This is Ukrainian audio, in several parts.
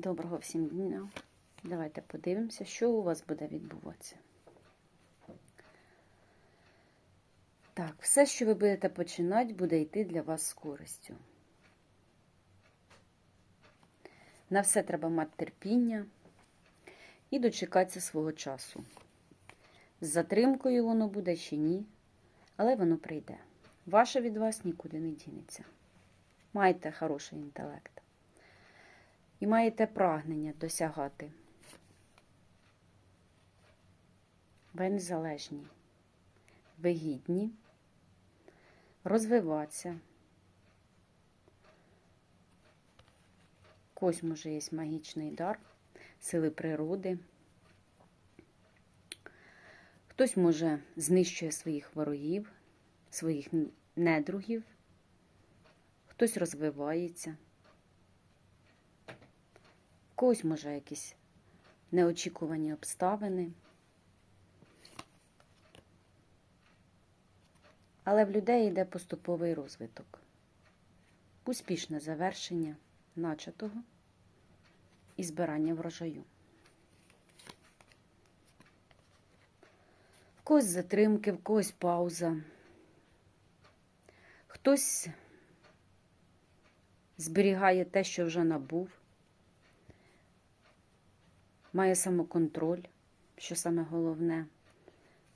Доброго всім дня. Давайте подивимося, що у вас буде відбуватися. Так, все, що ви будете починати, буде йти для вас з користю. На все треба мати терпіння і дочекатися свого часу. З затримкою воно буде чи ні, але воно прийде. Ваше від вас нікуди не дінеться. Майте хороший інтелект і маєте прагнення досягати. Ви незалежні, ви гідні, розвиватися. Когось, може, є магічний дар, сили природи. Хтось, може, знищує своїх ворогів, своїх недругів, хтось розвивається. Когось, може, якісь неочікувані обставини. Але в людей йде поступовий розвиток, успішне завершення начатого і збирання врожаю. В когось затримки, в когось пауза. Хтось зберігає те, що вже набув, має самоконтроль, що саме головне,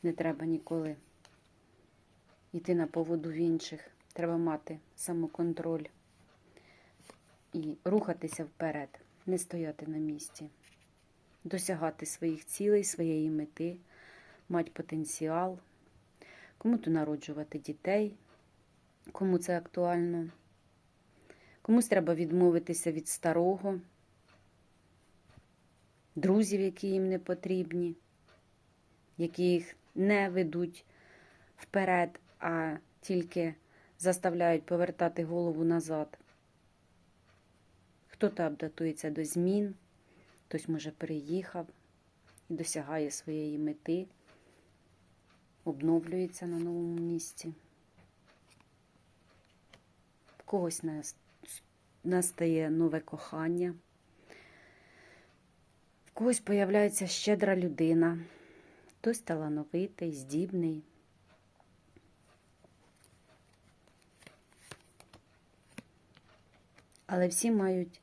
не треба ніколи йти на поводу в інших. Треба мати самоконтроль і рухатися вперед, не стояти на місці, досягати своїх цілей, своєї мети, мати потенціал, кому-то народжувати дітей, кому це актуально. Комусь треба відмовитися від старого, друзів, які їм не потрібні, які їх не ведуть вперед, а тільки заставляють повертати голову назад. Хто-то адаптується до змін, хтось, може, переїхав і досягає своєї мети, обновлюється на новому місці. В когось настає нове кохання, когось появляється щедра людина, хтось талановитий, здібний. Але всі мають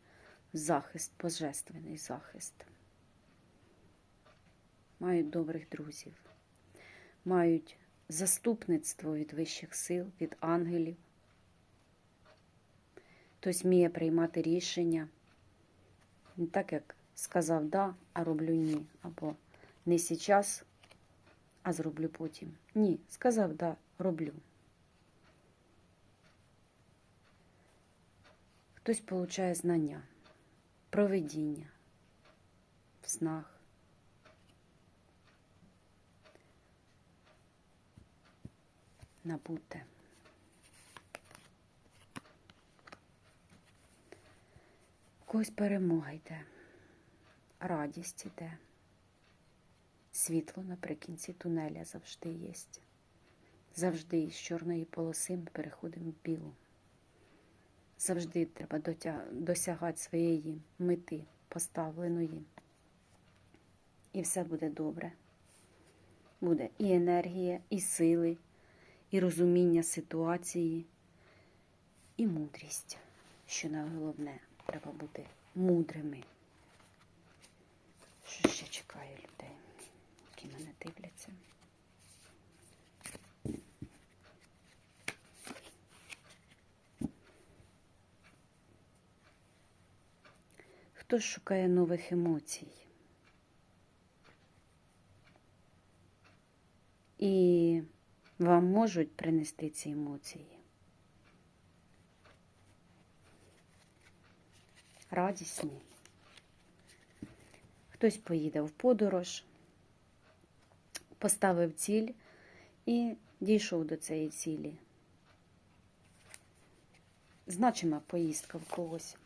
захист, божественний захист. Мають добрих друзів, мають заступництво від вищих сил, від ангелів. Хтось вміє приймати рішення. Не так, як сказав да, а роблю ні. Або не сейчас, а зроблю потім. Ні, сказав да, роблю. Хтось получає знання, проведіння в снах. Набуте. Когось перемога йде, радість йде, світло наприкінці тунеля завжди є. Завжди з чорної полоси ми переходимо в білу. Завжди треба досягати своєї мети поставленої. І все буде добре. Буде і енергія, і сили, і розуміння ситуації, і мудрість, що найголовне, треба бути мудрими. Що ще чекає людей, які мене дивляться? Хтось шукає нових емоцій. І вам можуть принести ці емоції. Радісні. Хтось поїде в подорож, поставив ціль і дійшов до цієї цілі. Значима поїздка в когось.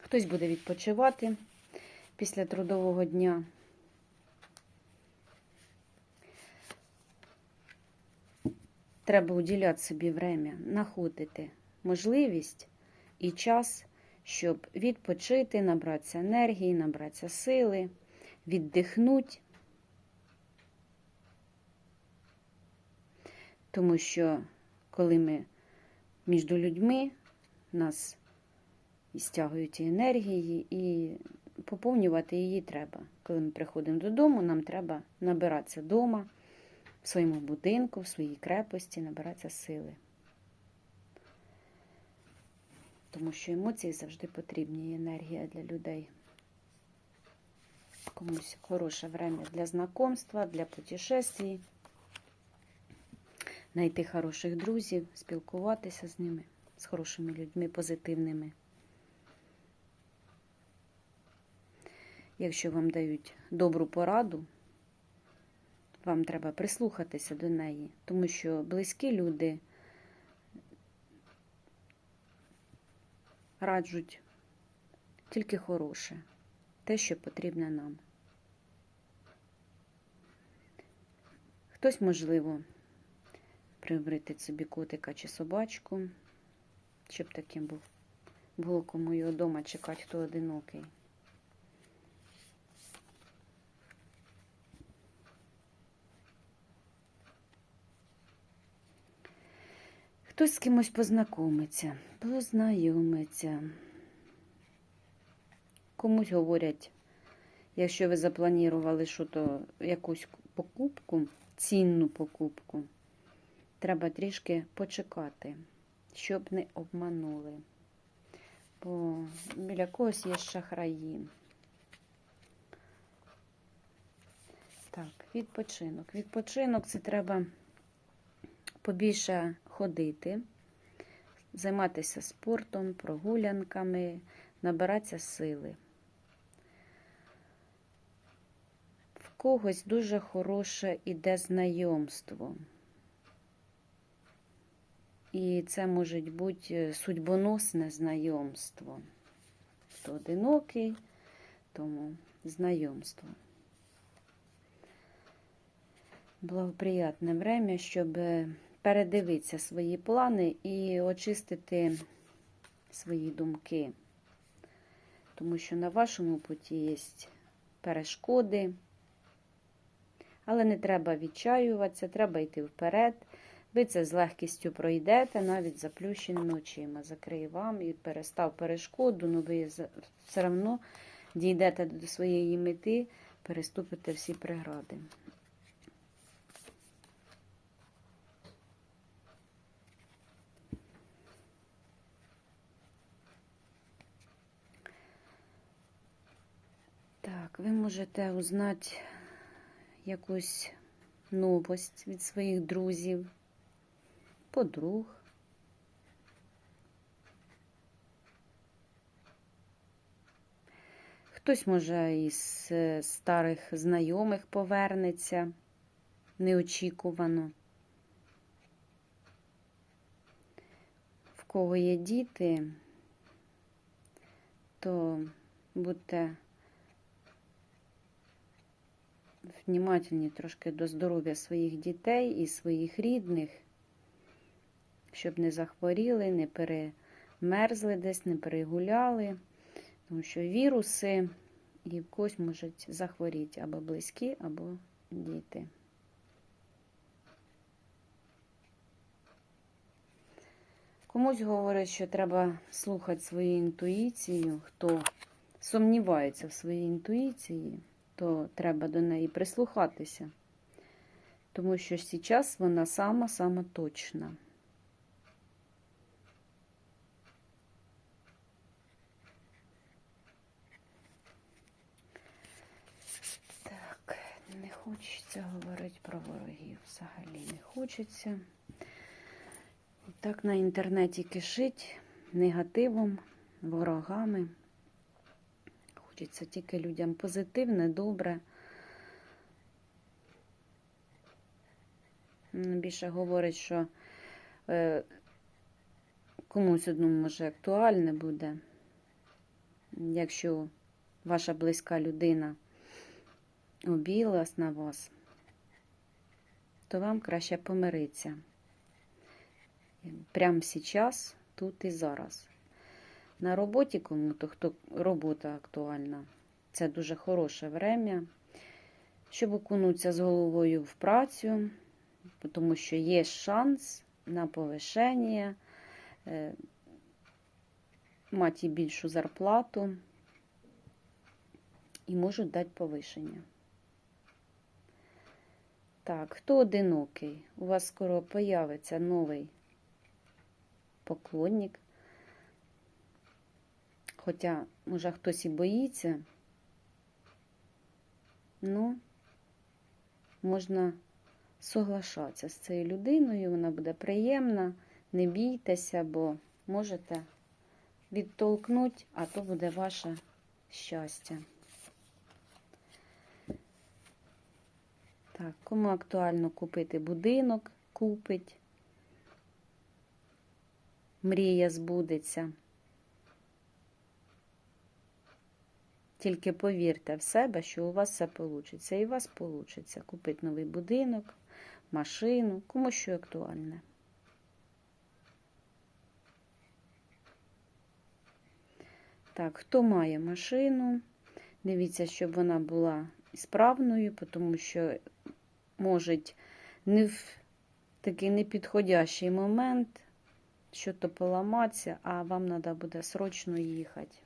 Хтось буде відпочивати після трудового дня. Треба уділяти собі время, знаходити можливість і час, щоб відпочити, набратися енергії, набратися сили, віддихнути. Тому що коли ми між людьми, нас і стягують ці енергії, і поповнювати її треба. Коли ми приходимо додому, нам треба набиратися вдома, в своєму будинку, в своїй крепості, набиратися сили. Тому що емоції завжди потрібні, і енергія для людей. Комусь хороше время для знакомства, для путешествий, знайти хороших друзів, спілкуватися з ними, з хорошими людьми, позитивними. Якщо вам дають добру пораду, вам треба прислухатися до неї, тому що близькі люди раджуть тільки хороше, те, що потрібне нам. Хтось, можливо, приобретить собі котика чи собачку, щоб таким був. Було кому його вдома чекати, хто одинокий. Хтось з кимось познайомиться, познайомиться. Комусь говорять, якщо ви запланували що-то, якусь покупку, цінну покупку, треба трішки почекати, щоб не обманули. Бо біля когось є шахраї. Так, відпочинок. Відпочинок це треба побільше ходити, займатися спортом, прогулянками, набиратися сили. В когось дуже хороше іде знайомство. І це може бути судьбоносне знайомство. Хто одинокий, тому знайомство. Благоприятне время, щоб передивитися свої плани і очистити свої думки. Тому що на вашому путі є перешкоди, але не треба відчаюватися, треба йти вперед. Ви це з легкістю пройдете, навіть заплющеними очима. Закриє вам і перестав перешкоду, але ви все одно дійдете до своєї мети, переступите всі прегради. Так, ви можете узнати якусь новость від своїх друзів, подруг. Хтось, може, із е, старих знайомих повернеться неочікувано. В кого є діти, то будьте внимательні трошки до здоров'я своїх дітей і своїх рідних, щоб не захворіли, не перемерзли десь, не перегуляли, тому що віруси і в когось можуть захворіти або близькі, або діти. Комусь говорять, що треба слухати свою інтуїцію, хто сумнівається в своїй інтуїції то треба до неї прислухатися, тому що зараз вона сама-сама точна. Так, не хочеться говорити про ворогів, взагалі не хочеться. Так на інтернеті кишить негативом, ворогами. Хочеться тільки людям позитивне, добре. Більше говорить, що е, комусь одному може актуальне буде, якщо ваша близька людина обілась на вас, то вам краще помиритися. Прямо зараз, тут і зараз. На роботі кому-то, хто робота актуальна. Це дуже хороше время, щоб окунутися з головою в працю, тому що є шанс на повишення, е, мати більшу зарплату і можуть дати повишення. Так, хто одинокий? У вас скоро появиться новий поклонник. Хоча, може, хтось і боїться, ну, можна соглашатися з цією людиною, вона буде приємна, не бійтеся, бо можете відтолкнути, а то буде ваше щастя. Так, кому актуально купити будинок, купить. Мрія збудеться. Тільки повірте в себе, що у вас все вийде. І у вас вийде купити новий будинок, машину, кому що актуальне. Так, хто має машину, дивіться, щоб вона була справною, тому що може не в такий непідходящий момент щось поламатися, а вам треба буде срочно їхати.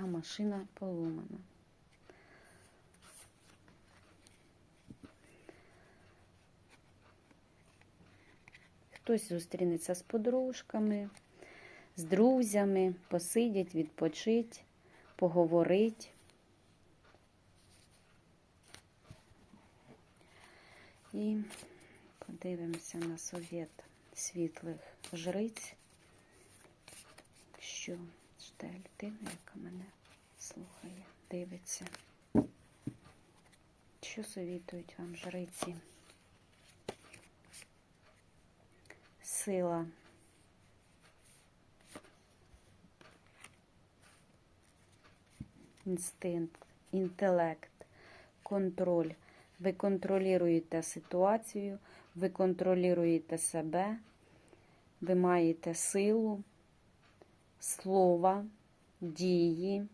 А машина поломана. Хтось зустрінеться з подружками, з друзями, посидять, відпочить, поговорить. І подивимося на совєт світлих жриць, що жде людина, яка мене слухає, дивиться. Що совітують вам жриці? Сила. Інстинкт, інтелект, контроль. Ви контролюєте ситуацію, ви контролюєте себе, ви маєте силу, слова, дії.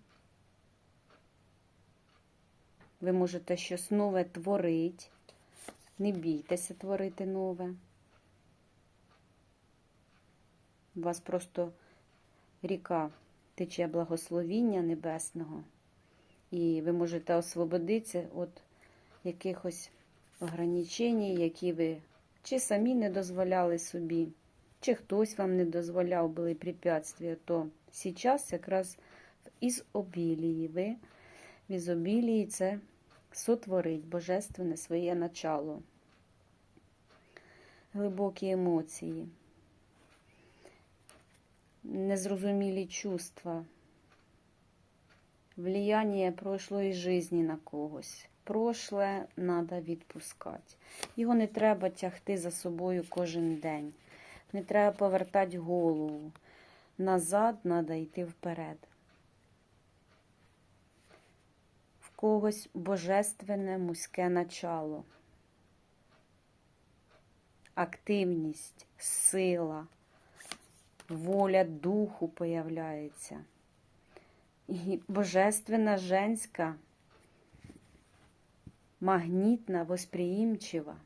Ви можете щось нове творити. Не бійтеся творити нове. У вас просто ріка тече благословіння небесного, і ви можете освободитися від якихось ограничень, які ви чи самі не дозволяли собі, чи хтось вам не дозволяв, були препятствия, то зараз якраз в ізобілії ви в ізобілії це сотворить божественне своє начало, глибокі емоції, незрозумілі чувства, влияння прошлої житті на когось. Прошле треба відпускати. Його не треба тягти за собою кожен день. Не треба повертати голову. Назад треба йти вперед. В когось божественне муське начало. Активність, сила, воля духу появляється. І божественна женська магнітна, восприимчива.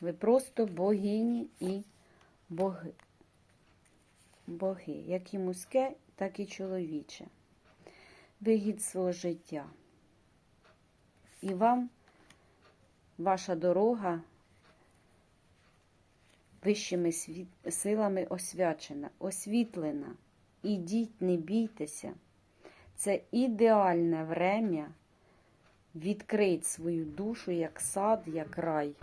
Ви просто богині і боги. Боги, як і мужське, так і чоловіче. Ви гід свого життя. І вам ваша дорога вищими силами освячена, освітлена. Ідіть, не бійтеся. Це ідеальне время відкрить свою душу як сад, як рай.